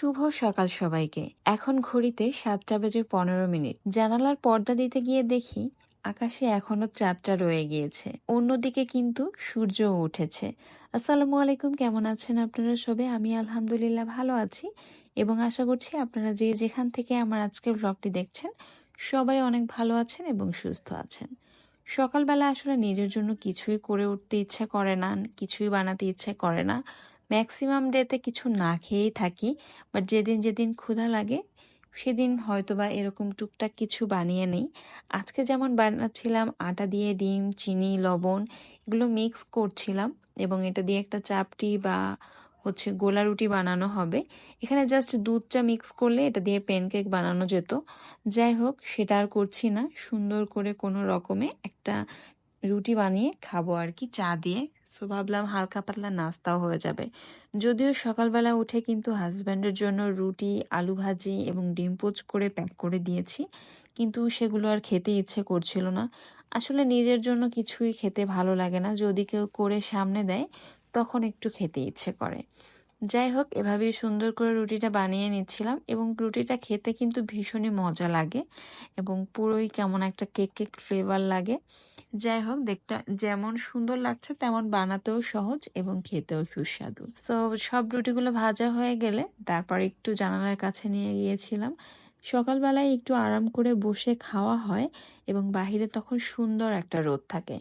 শুভ সকাল সবাইকে। এখন ঘড়িতে সাতটা বেজে পনেরো মিনিট। জানালার পর্দা দিতে গিয়ে দেখি আকাশে এখনও চাঁদটা রয়ে গিয়েছে। অন্যদিকে কিন্তু সূর্য উঠেছে। আসসালামু আলাইকুম, কেমন আছেন আপনারা সবে? আমি আলহামদুলিল্লাহ ভালো আছি এবং আশা করছি আপনারা যে যেখান থেকে আমার আজকের ব্লগটি দেখছেন, সবাই অনেক ভালো আছেন এবং সুস্থ আছেন। সকালবেলা আসলে নিজের জন্য কিছুই করে উঠতে ইচ্ছে করে না, কিছুই বানাতে ইচ্ছে করে না। ম্যাক্সিমাম ডেতে কিছু না খেয়েই থাকি, বাট যেদিন যেদিন ক্ষুধা লাগে, সেদিন হয়তোবা এরকম টুকটাক কিছু বানিয়ে নেই। আজকে যেমন বানাচ্ছিলাম, আটা দিয়ে ডিম, চিনি, লবণ, এগুলো মিক্স করছিলাম এবং এটা দিয়ে একটা চাপটি বা হচ্ছে গোলা রুটি বানানো হবে। এখানে জাস্ট দুধ চা মিক্স করলে এটা দিয়ে প্যানকেক বানানো যেত। যাই হোক, সেটা আর করছি না। সুন্দর করে কোনো রকমে একটা রুটি বানিয়ে খাব আর কি, চা দিয়ে। সো ভাবলাম হালকা পাতলা নাস্তাও হয়ে যাবে। যদিও সকালবেলা উঠে কিন্তু হাজব্যান্ডের জন্য রুটি, আলু ভাজি এবং ডিম পোচ করে প্যাক করে দিয়েছি, কিন্তু সেগুলো আর খেতে ইচ্ছে করছিল না। আসলে নিজের জন্য কিছুই খেতে ভালো লাগে না। যদি কেউ করে সামনে দেয়, তখন একটু খেতে ইচ্ছে করে। যাই হোক, এভাবেই সুন্দর করে রুটিটা বানিয়ে নিচ্ছিলাম এবং রুটিটা খেতে কিন্তু ভীষণই মজা লাগে এবং পুরোই কেমন একটা কেক কেক ফ্লেভার লাগে। যাই হোক, দেখতে যেমন সুন্দর লাগছে, তেমন বানাতেও সহজ এবং খেতেও সুস্বাদু। সো সব রুটিগুলো ভাজা হয়ে গেলে তারপর একটু জানালার কাছে নিয়ে গিয়েছিলাম। সকালবেলায় একটু আরাম করে বসে খাওয়া হয় এবং বাহিরে তখন সুন্দর একটা রোদ থাকে।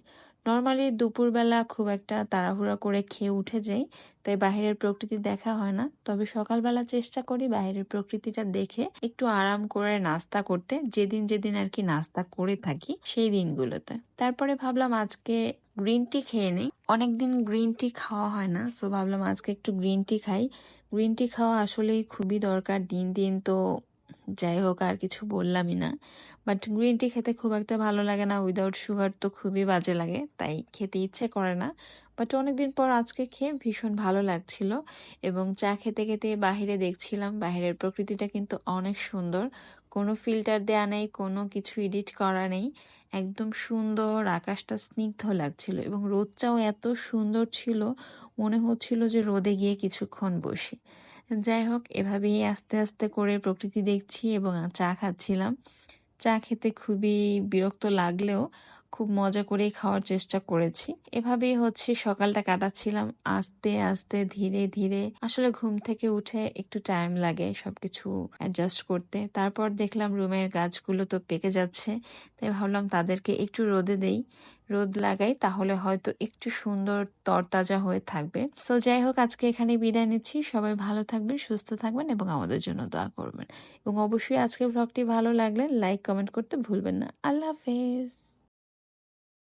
নর্মালি দুপুরবেলা খুব একটা তাড়াহুড়া করে খেয়ে উঠে যাই, তাই বাহিরের প্রকৃতি দেখা হয় না। তবে সকালবেলা চেষ্টা করি বাহিরের প্রকৃতিটা দেখে একটু আরাম করে নাস্তা করতে, যেদিন যেদিন আর কি নাস্তা করে থাকি সেই দিনগুলোতে। তারপরে ভাবলাম আজকে গ্রিন টি খেয়ে নিই। অনেকদিন গ্রিন টি খাওয়া হয় না, সো ভাবলাম আজকে একটু গ্রিন টি খাই। গ্রিন টি খাওয়া আসলেই খুবই দরকার দিন দিন, তো যাই হোক আর কিছু বললামই না। বাট গ্রিন টি খেতে খুব একটা ভালো লাগে না। উইদাউট সুগার তো খুবই বাজে লাগে, তাই খেতে ইচ্ছে করে না। বাট অনেকদিন পর আজকে খেয়ে ভীষণ ভালো লাগছিল এবং চা খেতে খেতে বাহিরে দেখছিলাম, বাহিরের প্রকৃতিটা কিন্তু অনেক সুন্দর। কোনো ফিল্টার দেয়া নেই, কোনো কিছু এডিট করা নেই। একদম সুন্দর, আকাশটা স্নিগ্ধ লাগছিল এবং রোদটাও এত সুন্দর ছিল, মনে হচ্ছিল যে রোদে গিয়ে কিছুক্ষণ বসি। যাই হোক, এভাবেই আস্তে আস্তে করে প্রকৃতি দেখছি এবং চা খাচ্ছিলাম। চা খেতে খুবই বিরক্ত লাগলেও খুব মজা করেই খাওয়ার চেষ্টা করেছি। এভাবেই হচ্ছে সকালটা কাটাচ্ছিলাম। আস্তে আস্তে, ধীরে ধীরে আসলে ঘুম থেকে উঠে একটু টাইম লাগে সবকিছু অ্যাডজাস্ট করতে। তারপর দেখলাম রুমের গাছগুলো তো পেকে যাচ্ছে, তাই ভাবলাম তাদেরকে একটু রোদে দেই। রোদ লাগাই তাহলে হয়তো একটু সুন্দর তরতাজা হয়ে থাকবে। তো যাই হোক, আজকে এখানে বিদায় নিচ্ছি। সবাই ভালো থাকবেন, সুস্থ থাকবেন এবং আমাদের জন্য দোয়া করবেন। এবং অবশ্যই আজকের ব্লগটি ভালো লাগলে লাইক কমেন্ট করতে ভুলবেন না। আল্লাহ হাফেজ।